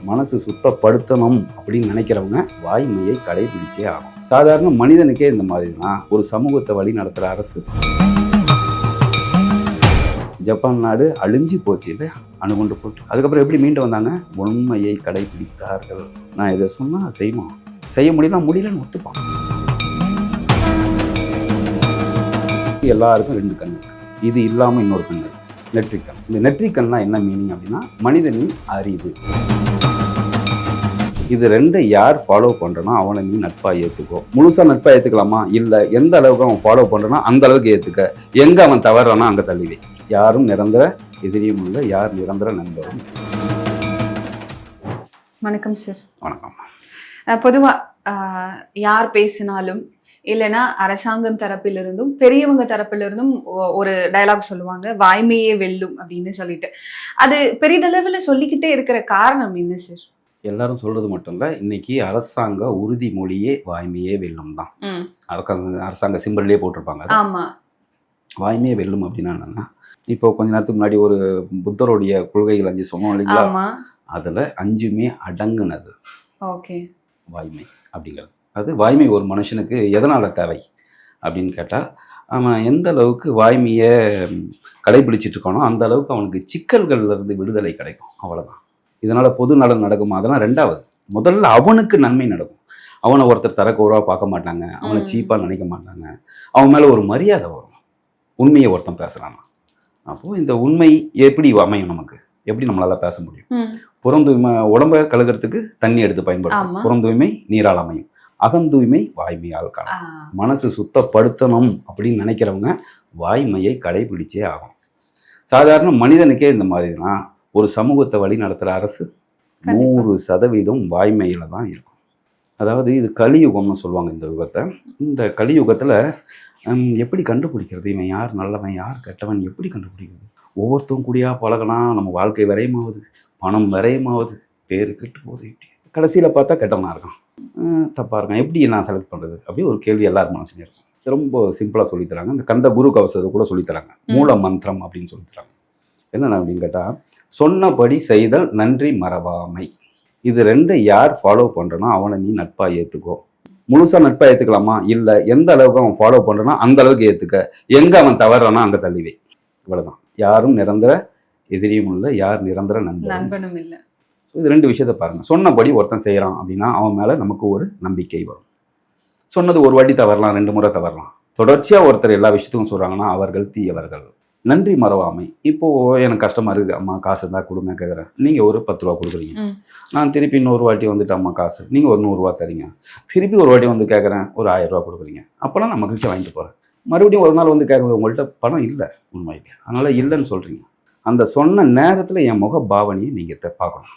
மனசு சுத்தப்படுத்தணும் அப்படின்னு நினைக்கிறவங்க வாய்மையை கடைபிடிச்சே ஆகும் சாதாரண மனிதனுக்கே இந்த மாதிரி தான் ஒரு சமூகத்தை வழி நடத்துகிற அரசு. ஜப்பான் நாடு அழிஞ்சு போச்சு இல்லையா? அணுகுண்டு போட்டு. அதுக்கப்புறம் எப்படி மீண்டு வந்தாங்க? உண்மையை கடைபிடித்தார்கள். நான் இதை சொன்னால் செய்வோம் செய்ய முடியல முடியலன்னு ஒத்துப்பான். எல்லாருக்கும் ரெண்டு கண் இது இல்லாமல் இன்னொரு கண் நெற்றிக்கண். இந்த நெற்றிக்கண்னா என்ன மீனிங் அப்படின்னா மனிதனின் அறிவு. இது ரெண்டை யார் ஃபாலோ பண்ணுறனோ அவனை நீ நட்பாக ஏற்றுக்கோ முழுசாக நட்பாக ஏற்றுக்கலாமா இல்லை எந்த அளவுக்கு அவன் ஃபாலோ பண்ணுறானோ அந்த அளவுக்கு ஏற்றுக்க எங்கே அவன் தவறானோ அங்கே தள்ளிவை யாரும் நிரந்தர எதிரியும் இல்லை யார் நிரந்தர நண்பரும். வணக்கம் சார் வணக்கம். பொதுவாக யார் பேசினாலும் இல்லைன்னா அரசாங்கம் தரப்பிலிருந்தும் பெரியவங்க தரப்பிலிருந்தும் ஒரு டயலாக் சொல்லுவாங்க வாய்மையே வெல்லும் அப்படின்னு சொல்லிட்டு. அது பெரிதளவுல சொல்லிக்கிட்டே இருக்கிற காரணம் என்ன சார் எல்லாரும் சொல்றது மட்டும் இல்லை இன்னைக்கு அரசாங்க உறுதிமொழியே வாய்மையே வெல்லும் தான். அரசாங்க சிம்பிள்லேயே போட்டிருப்பாங்க வாய்மையே வெல்லும் அப்படின்னா என்னன்னா இப்போ கொஞ்ச நேரத்துக்கு முன்னாடி ஒரு புத்தருடைய கொள்கைகள் அஞ்சு சொன்னோம் இல்லைங்களா? அதில் அஞ்சுமே அடங்குனது. ஓகே. வாய்மை அப்படிங்கிறது. அது வாய்மை ஒரு மனுஷனுக்கு எதனால் தேவை அப்படின்னு கேட்டால் அவன் எந்த அளவுக்கு வாய்மையை கடைபிடிச்சிட்டு இருக்கானோ அந்த அளவுக்கு அவனுக்கு சிக்கல்கள்ல இருந்து விடுதலை கிடைக்கும். அவ்வளவுதான். இதனால் பொது நலன் நடக்குமா? அதெல்லாம் ரெண்டாவது. முதல்ல அவனுக்கு நன்மை நடக்கும். அவனை ஒருத்தர் தரக்குறவா பார்க்க மாட்டாங்க. அவனை. சீப்பாக நினைக்க மாட்டாங்க. அவன் மேலே ஒரு மரியாதை வரும். உண்மையை ஒருத்தன் பேசுகிறான்னா அப்போது இந்த உண்மை எப்படி அமையும் நமக்கு? எப்படி நம்மளால் பேச முடியும்? ம், புறந்தூய்மை உடம்பை கழுகுறதுக்கு தண்ணி எடுத்து பயன்படுத்தும் ஆமா. புறந்தூய்மை நீரால் அமையும். அகந்தூய்மை வாய்மையால் காணும். மனசு சுத்தப்படுத்தணும் அப்படின்னு நினைக்கிறவங்க வாய்மையை கடைபிடிச்சே ஆகும் சாதாரண மனிதனுக்கே இந்த மாதிரி தான் ஒரு சமூகத்தை வழி நடத்துகிற அரசு. நூறு சதவீதம் வாய்மையில தான் இருக்கும். அதாவது இது கலியுகம்னு சொல்லுவாங்க இந்த யுகத்தை. இந்த கலியுகத்தில் எப்படி கண்டுபிடிக்கிறது? இவன் யார் நல்லவன் யார் கெட்டவன் எப்படி கண்டுபிடிக்கிறது? ஒவ்வொருத்தரும் கூடியா பழகினா நம்ம வாழ்க்கை விரயமாகுது பணம் விரயமாகுது பேர் கெட்டு போகுது இப்படி. கடைசியில் பார்த்தா கெட்டவனா இருக்கான். அஹ் தப்பா இருக்கான். எப்படி நான் செலக்ட் பண்ணுறது அப்படி ஒரு கேள்வி எல்லார் மனசுலையும் இருக்கும். ரொம்ப சிம்பிளாக சொல்லித்தராங்க இந்த கந்த குரு கவசத்தை கூட சொல்லித்தராங்க மூல மந்திரம் அப்படின்னு சொல்லித்தராங்க என்னென்ன அப்படின்னு கேட்டால் சொன்னபடி செய்தல் நன்றி மறவாமை. இது ரெண்டை யார் ஃபாலோ பண்ணுறனோ அவனை நீ நட்பாக ஏற்றுக்கோ முழுசாக நட்பாக ஏற்றுக்கலாமா இல்லை எந்த அளவுக்கு அவன் ஃபாலோ பண்ணுறானோ அந்த அளவுக்கு ஏற்றுக்க எங்கே அவன் தவறானோ அங்கே தள்ளிவை. இவ்வளவுதான். யாரும் நிரந்தர எதிரியும் இல்லை யார் நிரந்தர நண்பரும் நண்பனும் இல்ல. ஸோ இது ரெண்டு விஷயத்த பாருங்க. சொன்னபடி ஒருத்தன் செய்கிறான் அப்படின்னா அவன் மேலே நமக்கு ஒரு நம்பிக்கை வரும். சொன்னது ஒரு வாட்டி தவறலாம் ரெண்டு முறை தவறலாம். தொடர்ச்சியாக ஒருத்தர் எல்லா விஷயத்துக்கும் சொல்கிறாங்கன்னா அவர்கள் தீயவர்கள். நன்றி மறவாமை. இப்போ எனக்கு கஷ்டமா இருக்கு அம்மா காசு இருந்தா கொடுங்க கேட்குறேன் நீங்க ஒரு பத்து ரூபா கொடுக்குறீங்க. நான் திருப்பி இன்னொரு வாட்டி வந்துட்டு அம்மா காசு. நீங்க ஒரு நூறுரூவா தரீங்க. திருப்பி ஒரு வாட்டி வந்து கேட்குறேன் ஒரு ஆயிரம் ரூபா கொடுக்குறீங்க. அப்போலாம் நான் மகிழ்ச்சி வாங்கிட்டு போறேன். மறுபடியும் ஒரு நாள் வந்து கேட்குறது உங்கள்கிட்ட பணம் இல்லை உண்மையிலே. அதனால இல்லைன்னு சொல்றீங்க. அந்த சொன்ன நேரத்துல என் முக பாவனையை நீங்க தெ- பார்க்கணும்.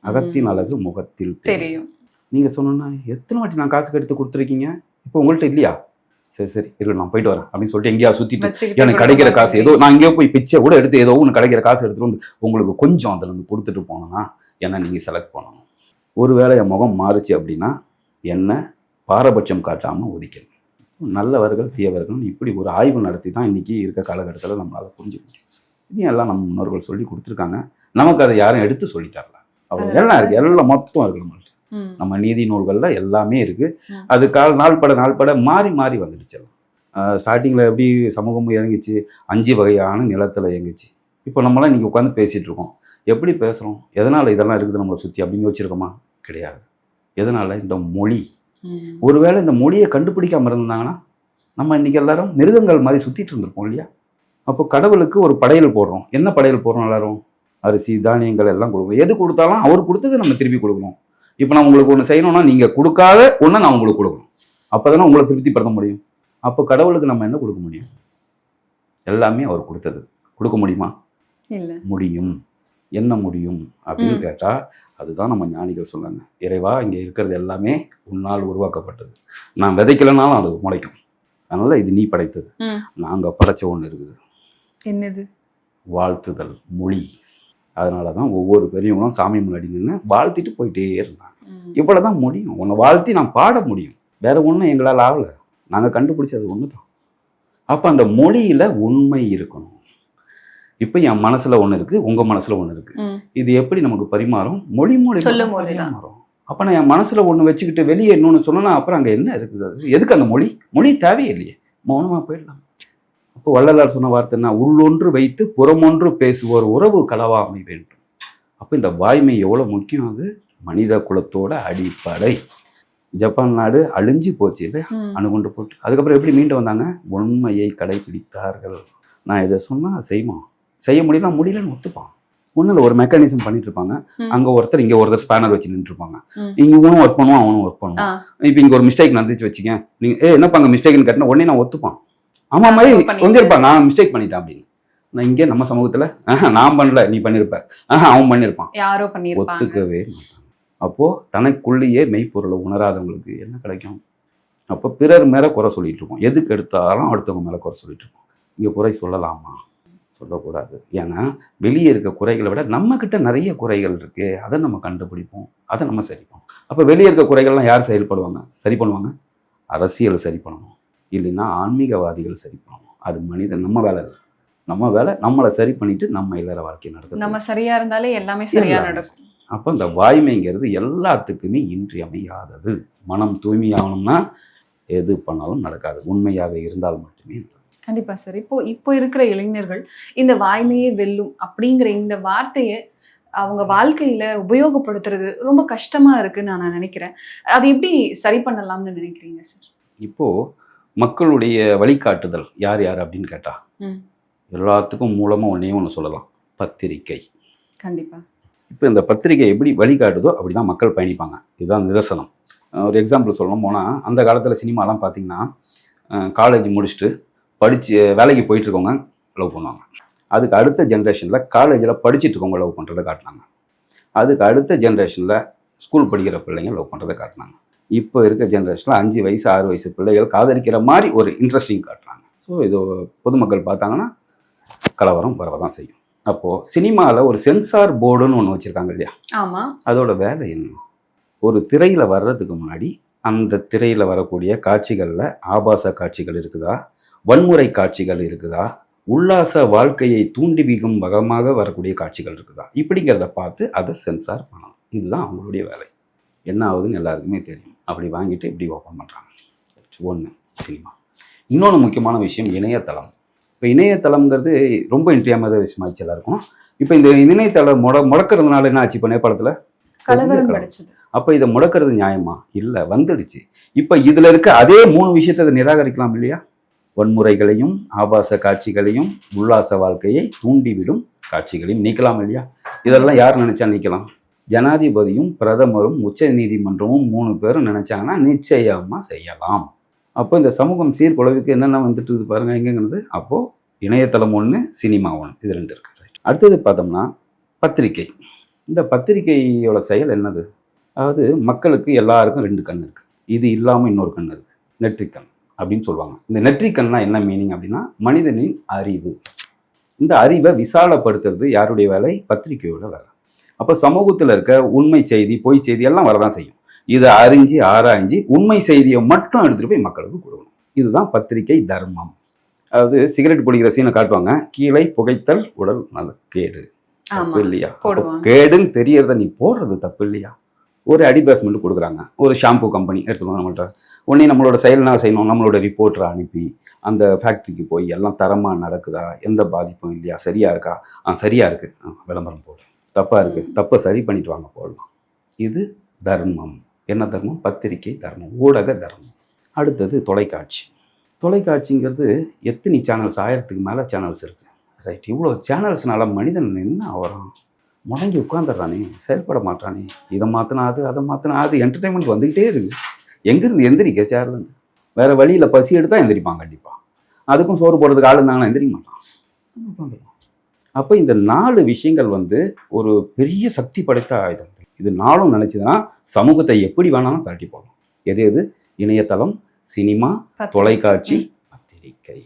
அகத்தின் அழகு முகத்தில் தெரியும் தெரியும். நீங்க சொன்னா எத்தனை வாட்டி நான் காசுக்கு எடுத்து கொடுத்துருக்கீங்க? இப்போ உங்கள்கிட்ட இல்லையா? சரி சரி இருக்கு நான் போயிட்டு வரேன் அப்படின்னு சொல்லிட்டு எங்கேயா சுத்திட்டு எனக்கு கூட கிடைக்கிற காசு ஏதோ நான் எங்கேயோ போய் பிச்சை கூட எடுத்து ஏதோ ஒன்று கிடைக்கிற காசு எடுத்துட்டு வந்து உங்களுக்கு கொஞ்சம் அதுல இருந்து கொடுத்துட்டு போனோம்னா என்ன நீங்க செலக்ட் பண்ணணும். ஒருவேளை என் முகம் மாறுச்சு அப்படின்னா என்ன பாரபட்சம் காட்டாம ஒதுக்கணும் நல்லவர்கள் தீயவர்கள் இப்படி ஒரு ஆய்வு நடத்தி தான் இன்னைக்கு இருக்க காலகட்டத்தில் நம்மளால புரிஞ்சுக்க முடியும். இது எல்லாம் நம்ம முன்னோர்கள் சொல்லி கொடுத்துருக்காங்க. நமக்கு அதை யாரும் எடுத்து சொல்லி தரல. அவ்வளோ எல்லாம் இருக்கு. எல்லாம் மொத்தம் இருக்கு நம்மள்ட்ட. நம்ம நீதி நூல்களில் எல்லாமே இருக்கு. ம். அது கால் நாள் பட நாள் பட மாறி மாறி வந்துடுச்சு. ஸ்டார்டிங்கில் எப்படி சமூகமும் இறங்கிச்சு? அஞ்சு வகையான நிலத்தில் இயங்குச்சு. இப்போ நம்மளாம் இன்றைக்கி உட்காந்து பேசிகிட்டு இருக்கோம். எப்படி பேசுகிறோம் எதனால் இதெல்லாம் இருக்குது நம்மளை சுற்றி அப்படின்னு யோசிச்சிருக்கோமா? கிடையாது. எதனால்? இந்த மொழி. ஒருவேளை இந்த மொழியை கண்டுபிடிக்காம இருந்தாங்கன்னா நம்ம இன்னைக்கு எல்லாரும் மிருகங்கள் மாதிரி சுற்றிட்டு இருந்திருப்போம் இல்லையா? அப்போ கடவுளுக்கு ஒரு படையல் போடுறோம். என்ன படையல் போடுறோம் எல்லாரும்? அரிசி தானியங்கள் எல்லாம் கொடுக்கணும். எது கொடுத்தாலும் அவர் கொடுத்தது நம்ம திருப்பி கொடுக்கணும். இப்போ நான் உங்களுக்கு ஒன்று செய்யணும்னா நீங்கள் கொடுக்காத ஒன்று நான் உங்களுக்கு கொடுக்கணும். அப்போ தானே உங்களை திருப்திப்படுத்த முடியும். அப்போ கடவுளுக்கு நம்ம என்ன கொடுக்க முடியும்? எல்லாமே அவர் கொடுத்தது. கொடுக்க முடியுமா? இல்ல. முடியும். என்ன முடியும் அப்படின்னு ம். கேட்டா அதுதான் நம்ம ஞானிகள் சொன்னாங்க. இறைவா இங்க இருக்கிறது எல்லாமே உன்னால் உருவாக்கப்பட்டது. நான் விதைக்கலைனாலும் அது முளைக்கும். அதனால இது நீ படைத்தது. ம். நாங்க நாங்க படைச்ச ஒன்று இருக்குது. என்னது? வாழ்த்துதல் மொழி. அதனால தான் ஒவ்வொரு பெரியவங்களும் சாமி முன்னாடி நின்று வாழ்த்திட்டு போயிட்டே இருந்தாங்க. ம். இவ்வளவுதான் முடியும். உன்னை வாழ்த்தி நான் பாட முடியும். வேற ஒன்றும் எங்களால் ஆகல. நாங்கள் கண்டுபிடிச்சது ஒன்று தான் அப்போ அந்த மொழியில உண்மை இருக்கணும். இப்போ என் மனசுல ஒண்ணு இருக்கு உங்க மனசுல ஒண்ணு இருக்கு. ம். இது எப்படி நமக்கு பரிமாறும்? மொழி போதுதான். பரிமாறும். அப்ப நான் என் மனசுல ஒண்ணு வச்சுக்கிட்டு வெளியே இன்னொன்னு சொன்னா அப்புறம் அங்க என்ன இருக்குது? அது எதுக்கு அந்த மொழி? மொழி தேவையில்லையே. மௌனமா போயிடலாம். அப்போ வள்ளலார் சொன்ன வார்த்தை என்ன? உள்ளொன்று வைத்து புறமொன்று பேசுவோர் உறவு களவாமை வேண்டும். அப்போ இந்த வாய்மை எவ்வளவு முக்கியம் அது? மனித குலத்தோட அடிப்படை. ஜப்பான் நாடு அழிஞ்சு போச்சு இல்லையா. அணுகுண்டு போட்டு அதுக்கப்புறம் எப்படி மீண்டு வந்தாங்க? உண்மையை கடைபிடித்தார்கள் நான் இதை சொன்னா செய்வோம் செய்ய முடியல முடியலன்னு ஒத்துப்பான். ஒன்றும் இல்லை ஒரு மெக்கானிசம் பண்ணிட்டு இருப்பாங்க. அங்க ஒருத்தர் இங்க ஒருத்தர் ஸ்பேனர் வச்சு நின்று இருப்பாங்க. ம். இங்க இவனும் ஒர்க் பண்ணுவான் அவனும் ஒர்க் பண்ணுவான். இப்போ இங்க ஒரு மிஸ்டேக் நடந்துச்சு வச்சுங்க நீங்க ஏ என்னப்பா அங்க மிஸ்டேக்னு கட்டினா உடனே நான் ஒத்துப்பான். ஆமா மாதிரி இருப்பா நான் மிஸ்டேக் பண்ணிட்டேன் அப்படின்னு. நான் இங்கே நம்ம சமூகத்துல நான் பண்ணல நீ பண்ணிருப்ப. ஆஹா அவன் பண்ணிருப்பான். யாரோ பண்ணிருப்பாங்க. ஒத்துக்கவே அப்போ தனக்குள்ளேயே மெய்ப்பொருளை உணராதவங்களுக்கு என்ன கிடைக்கும்? அப்போ பிறர் மேல குறை சொல்லிட்டு இருக்கோம் எதுக்கு எடுத்தாலும் அடுத்தவங்க மேல குறை சொல்லிட்டு இருக்கோம் இங்க குறை சொல்லலாமா? சொல்லக்கூடாது. ஏன்னா வெளியே இருக்க குறைகளை விட நம்ம கிட்ட நிறைய குறைகள் இருக்கு அதை நம்ம கண்டுபிடிப்போம். அதை நம்ம சரி பண்ணுவோம் அப்போ வெளியே இருக்க குறைகள்லாம் யார் செயல்படுவாங்க? சரி பண்ணுவாங்க? அரசியல் சரி பண்ணணும். இல்லைன்னா ஆன்மீகவாதிகள் சரி பண்ணணும். அது மனிதன் நம்ம வேலை இல்லை. நம்ம வேலை நம்மளை சரி பண்ணிட்டு நம்ம இல்லற வாழ்க்கை நடத்தணும். நம்ம சரியா இருந்தாலே எல்லாமே சரியா நடக்கும். அப்போ இந்த வாய்மைங்கிறது எல்லாத்துக்குமே இன்றியமையாதது மனம் தூய்மையாகணும்னா எது பண்ணாலும் நடக்காது. உண்மையாக இருந்தால் மட்டுமே. கண்டிப்பா சார். இப்போ இப்போ இருக்கிற இளைஞர்கள் இந்த வாய்மையே வெல்லும் அப்படிங்கிற இந்த வார்த்தையை அவங்க வாழ்க்கையில உபயோகப்படுத்துறது ரொம்ப கஷ்டமா இருக்குன்னு நான் நினைக்கிறேன். அது எப்படி சரி பண்ணலாம்னு நினைக்கிறீங்க சார்? இப்போ மக்களுடைய வழிகாட்டுதல் யார் யார் அப்படின்னு கேட்டா ம். எல்லாத்துக்கும் மூலமா ஒன்னே ஒன்று சொல்லலாம். பத்திரிக்கை கண்டிப்பா. இப்போ இந்த பத்திரிக்கை எப்படி வழிகாட்டுதோ அப்படி தான் மக்கள் பயணிப்பாங்க. இதுதான் நிதர்சனம். ஒரு எக்ஸாம்பிள் சொல்லணும். போனால் அந்த காலத்தில் சினிமாலாம் பார்த்தீங்கன்னா காலேஜ் முடிச்சுட்டு படித்து வேலைக்கு போயிட்டு இருக்கவங்க லவ் பண்ணுவாங்க. அதுக்கு அடுத்த ஜென்ரேஷனில் காலேஜில் படிச்சுட்டு இருக்கவங்க லவ் பண்ணுறதை காட்டினாங்க. அதுக்கு அடுத்த ஜென்ரேஷனில் ஸ்கூல் படிக்கிற பிள்ளைங்க லவ் பண்ணுறதை காட்டினாங்க. இப்போ இருக்க ஜென்ரேஷனில் அஞ்சு வயசு ஆறு வயசு பிள்ளைகள் காதலிக்கிற மாதிரி ஒரு இன்ட்ரெஸ்டிங் காட்டுறாங்க. ஸோ இது பொதுமக்கள் பார்த்தாங்கன்னா கலவரம் வரதான் செய்யும். அப்போது சினிமாவில் ஒரு சென்சார் போர்டுன்னு ஒன்று வச்சுருக்காங்க இல்லையா? ஆமா. அதோட வேலை என்ன? ஒரு திரையில் வர்றதுக்கு முன்னாடி அந்த திரையில் வரக்கூடிய காட்சிகளில் ஆபாச காட்சிகள் இருக்குதா? வன்முறை காட்சிகள் இருக்குதா? உல்லாச வாழ்க்கையை தூண்டிவிக்கும் வகமாக வரக்கூடிய காட்சிகள் இருக்குதா? இப்படிங்கிறத பார்த்து அதை சென்சார் பண்ணணும். இதுதான் அவங்களுடைய வேலை. என்ன ஆகுதுன்னு எல்லாருக்குமே தெரியும். அப்படி வாங்கிட்டு இப்படி ஓப்பன் பண்ணுறாங்க ஒன்று சினிமா இன்னொன்று முக்கியமான விஷயம் இணையதளம். இப்போ இணையதளம்ங்கிறது ரொம்ப இன்றியமையாத விஷயமாச்சு எல்லாருக்கும். இப்போ இந்த இணையதளம் முட முடக்கிறதுனால என்ன ஆச்சு இப்போ நேபாளத்தில்? அப்போ இதை முடக்கிறது நியாயமா? இல்லை வந்துடுச்சு. இப்போ இதில் இருக்க அதே மூணு விஷயத்தை அதை நிராகரிக்கலாம் இல்லையா? வன்முறைகளையும் ஆபாச காட்சிகளையும் உல்லாச வாழ்க்கையை தூண்டிவிடும் காட்சிகளையும் நீக்கலாம் இல்லையா? இதெல்லாம் யார் நினைச்சா நீக்கலாம்? ஜனாதிபதியும் பிரதமரும் உச்ச நீதிமன்றமும் மூணு பேரும் நினைச்சாங்கன்னா நிச்சயமா செய்யலாம். அப்போ இந்த சமூகம் சீர்குலைவுக்கு என்னென்ன வந்துட்டு இது பாருங்க எங்கெங்கிறது அப்போ இணையதளம் ஒன்று சினிமா ஒன்று இது ரெண்டு இருக்கு. அடுத்தது பார்த்தோம்னா பத்திரிகை. இந்த பத்திரிகையோட செயல் என்னது? அதாவது மக்களுக்கு எல்லாருக்கும் ரெண்டு கண் இருக்கு. இது இல்லாமல் இன்னொரு கண் இருக்கு. நெற்றிக்கண் அப்படின்னு சொல்லுவாங்க. இந்த நெற்றிக்கண்னா என்ன மீனிங் அப்படின்னா மனிதனின் அறிவு. இந்த அறிவை விசாலப்படுத்துறது யாருடைய வேலை? பத்திரிகையோட வேலை. அப்போ சமூகத்தில் இருக்க உண்மை செய்தி பொய் செய்தி எல்லாம் வரதான் செய்யும். இதை அறிஞ்சு ஆராய்ஞ்சு உண்மை செய்தியை மட்டும் எடுத்துட்டு போய் மக்களுக்கு கொடுக்கணும். இதுதான் பத்திரிகை தர்மம். அதாவது சிகரெட் பிடிக்கிற சீனை காட்டுவாங்க. கீழே புகைத்தல் உடல் நல கேடு. தப்பு இல்லையா. கேடுன்னு தெரியறத நீ போடுறது தப்பு இல்லையா? ஒரு அட்வர்டைஸ்மெண்ட் கொடுக்குறாங்க. ஒரு ஷாம்பு கம்பெனி எடுத்துக்கணும் நம்மள்ட்ட. உடனே நம்மளோட செயல் என்ன செய்யணும்? நம்மளோட ரிப்போர்ட்டரை அனுப்பி அந்த ஃபேக்ட்ரிக்கு போய் எல்லாம் தரமாக நடக்குதா? எந்த பாதிப்பும் இல்லையா? சரியா இருக்கா? ஆ சரியா இருக்கு. ஆ, விளம்பரம் போடு. தப்பா இருக்கு. ம். தப்பை சரி பண்ணிட்டு வாங்க போடலாம். இது தர்மம். என்ன தர்மம்? பத்திரிகை தர்மம் ஊடக தர்மம். அடுத்தது தொலைக்காட்சி. தொலைக்காட்சிங்கிறது எத்தனை சேனல்ஸ் ஆயிரத்துக்கு மேலே சேனல்ஸ் இருக்கு. ரைட் இவ்வளோ சேனல்ஸ்னால மனிதன் என்ன ஆகிறான் முடங்கி உட்காந்துடுறானே செயல்பட மாட்டானே இதை மாற்றினா அது அதை மாற்றினா அது. என்டர்டைன்மெண்ட் வந்துக்கிட்டே இருக்கு. எங்கேருந்து எந்திரிக்க? சேர்லேருந்து வேற வழியில் பசி எடுத்தால் எந்திரிப்பான் கண்டிப்பாக அதுக்கும் சோறு போடுறதுக்கு ஆள் இருந்தாங்கன்னா எந்திரிக்க மாட்டான். உட்காந்துருப்பான் அப்போ இந்த நாலு விஷயங்கள் வந்து ஒரு பெரிய சக்தி படைத்த ஆயுதம். இது நாளும் நினச்சிதுன்னா சமூகத்தை எப்படி வேணாலும் கட்டி போடலாம். எது எது? இணையதளம் சினிமா. தொலைக்காட்சி பத்திரிக்கை.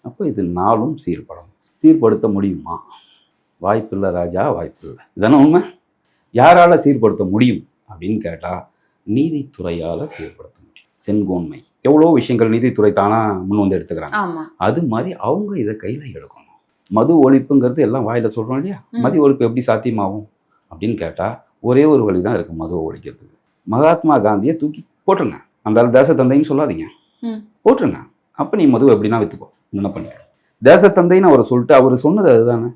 அப்போ இது நாளும் சீர்படும். சீர்படுத்த முடியுமா? வாய்ப்பில்லை ராஜா வாய்ப்பில்லை. இதானே உண்மை? யாரால சீர்படுத்த முடியும் அப்படின்னு கேட்டால் நீதித்துறையால் சீர்படுத்த முடியும். செங்கோன்மை. எவ்வளோ விஷயங்கள் நீதித்துறை தானா முன் வந்து எடுத்துக்கிறாங்க. அது மாதிரி அவங்க இதை கையில் எடுக்கணும். மது ஒழிப்புங்கிறது எல்லாம் வாயில சொல்றோம் இல்லையா. மது ஒழிப்பு எப்படி சாத்தியமாகும்? அப்படின்னு கேட்டா ஒரே ஒரு வழி தான் இருக்கு மதுவை ஒழிக்கிறதுக்கு. மகாத்மா காந்தியை தூக்கி போட்டுருங்க. அந்த ஆள் தேசத்தந்தைன்னு சொல்லாதீங்க. போட்டுருங்க. அப்போ நீ மதுவை எப்படின்னா வித்துக்கோ. என்ன பண்ணிக்க? தேசத்தந்தைன்னு அவர் சொல்லிட்டு அவர் சொன்னது அதுதானே.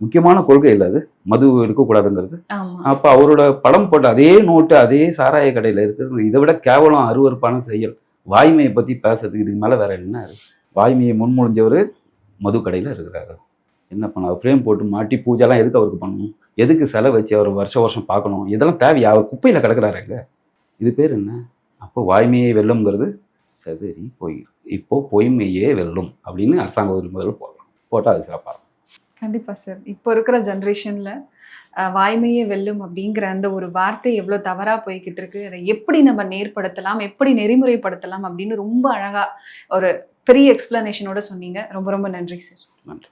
முக்கியமான கொள்கை இல்லை அது. மது எடுக்கக்கூடாதுங்கிறது. அப்போ அவரோட படம் போட்ட அதே நோட்டு அதே சாராய கடையில் இருக்கிறது. இதை விட கேவலம் அருவருப்பான செயல். வாய்மையை பற்றி பேசுறதுக்கு இதுக்கு மேலே வேற என்ன வாய்மையை முன்மொழிஞ்சவர் மது கடையில் இருக்கிறாரு. என்ன பண்ண ஃப்ரேம் போட்டு மாட்டி பூஜைலாம் எதுக்கு அவருக்கு பண்ணணும்? எதுக்கு செலவு வச்சு அவர் வருஷம் வருஷம் பார்க்கணும்? இதெல்லாம் தேவையா? அவர் குப்பையில் கிடக்குறாருங்க இது பேர் என்ன? அப்போ வாய்மையை வெல்லும்ங்கிறது சதுரி பொய் இப்போ பொய்மையே வெல்லும் அப்படின்னு அரசாங்க ஒரு முதல்ல போடலாம் போட்டால் அது சிறப்பாக இருக்கும். கண்டிப்பா சார் இப்போ இருக்கிற ஜென்ரேஷன்ல வாய்மையே வெல்லும் அப்படிங்கிற அந்த ஒரு வார்த்தை எவ்வளவு தவறா போய்கிட்டு இருக்கு? அதை எப்படி நம்ம நேர்படுத்தலாம்? எப்படி நெறிமுறைப்படுத்தலாம்? அப்படின்னு ரொம்ப அழகா ஒரு பெரிய எக்ஸ்பிளனேஷனோட சொன்னீங்க. ரொம்ப ரொம்ப நன்றி சார் நன்றி.